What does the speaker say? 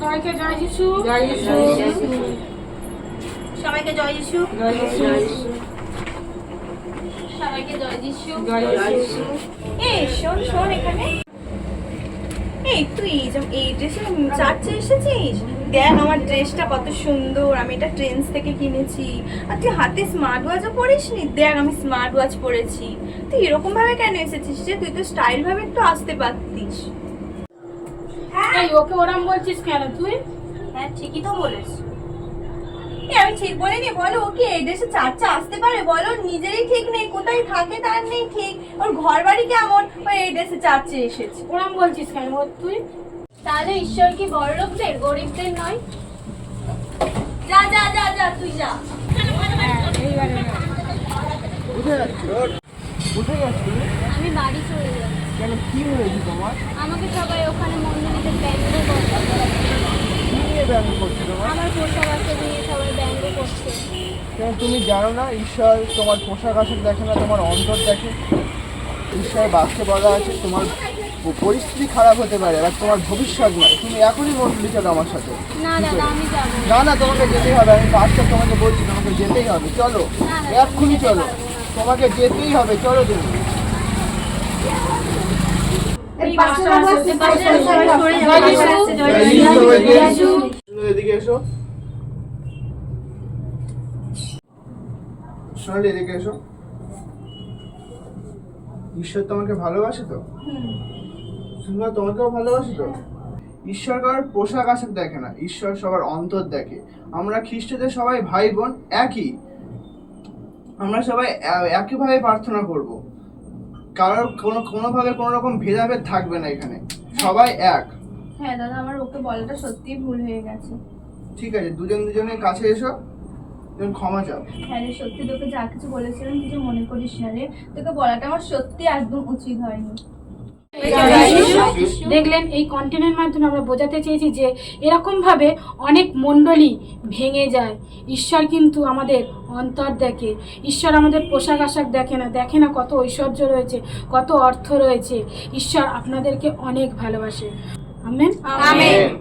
সবাইকে জয় যিশু। জয় যিশু। সবাইকে জয় যিশু। জয় যিশু। সবাইকে জয় যিশু। জয় যিশু। এই শোন শোন এখানে। এই তুই এই ড্রেসে চার্চে এসেছিস? দেখ আমার ড্রেসটা কত সুন্দর। আমি এটা ট্রেন্স থেকে কিনেছি। আর তুই হাতে স্মার্ট ওয়াচও পরিস নি দেখ আমি স্মার্ট ওয়াচ পরেছি। তুই এরকম ভাবে কেন এসেছিস যে তুই তো স্টাইল ভাবে একটু আসতে পারতিস। এই ওকে ওরম বলছিস কেন তুই? হ্যাঁ ঠিকই তো বলেছ। এ, আমি ঠিক বলিনি বলো ও কি এই দেশে চার্চে আসতে পারে? বলো নিজেরই ঠিক নেই কোথায় থাকে তার নেই ঠিক। ওর ঘর বাড়ি কেমন? ও এই দেশে চার্চে এসেছে। ওরম বলছিস কেন ও তুই? তাহলে ঈশ্বর কি বড় লোকদের? গরিবদের নয়? যা যা যা যা তুই যা। কোথায় যাচ্ছ কোথায় যাচ্ছ তুমি? আমি বাড়ি চলে যাই কেন কি হয়েছে তোমার? আমাকে সবাই ওখানে মন্দিরেতে ব্যঙ্গ করছে। কি নিয়ে ব্যায়াম করছ তোমার? আমার পোশাক আশাক নিয়ে সবাই ব্যঙ্গ করছে। কেন তুমি জানো না ঈশ্বর তোমার পোশাক আশাক দেখে না তোমার অন্তর দেখে। ঈশ্বর বাক্যে বলা আছে তোমার পরিস্থিতি খারাপ হতে পারে আর তোমার ভবিষ্যৎ নয়। তুমি এখনই মন্ডলি চলো আমার সাথে। না না। তোমাকে যেতেই হবে আমি পাঁচটা তোমাকে বলছি তোমাকে যেতেই হবে। চলো এক্ষুনি চলো। তোমাকে যেতেই হবে চলো তুমি। এদিকে এসো সোনালি এদিকে এসো ঈশ্বর তোমাকে ভালোবাসে তো সুন্দর তোমাকেও ভালোবাসে তো ঈশ্বর কারোর পোশাক আশাক দেখে না ঈশ্বর সবার অন্তর দেখে আমরা খ্রিস্টদের সবাই ভাই বোন একই আমরা সবাই একইভাবে প্রার্থনা করব কারোর কোনো কোনোভাবে কোনো রকম ভেদাভেদ থাকবে না এখানে। সবাই এক। হ্যাঁ দাদা আমার ওকে বলাটা সত্যিই ভুল হয়ে গেছে। ঠিক আছে দুজন দুজনের কাছে এসো তুমি ক্ষমা চাও। হ্যাঁ রে সত্যি তোকে যা কিছু বলেছিলাম কিছু মনে করিস না রে। তোকে বলাটা আমার সত্যি একদম উচিত হয়নি। দেখলেন এই কন্টেন্টের মাধ্যমে আমরা বোঝাতে চেয়েছি যে এরকমভাবে অনেক মণ্ডলী ভেঙে যায়। ঈশ্বর কিন্তু আমাদের অন্তর দেখে। ঈশ্বর আমাদের পোশাক আশাক দেখে না দেখে না কত ঐশ্বর্য রয়েছে কত অর্থ রয়েছে। ঈশ্বর আপনাদেরকে অনেক ভালোবাসে। আমেন। আমেন।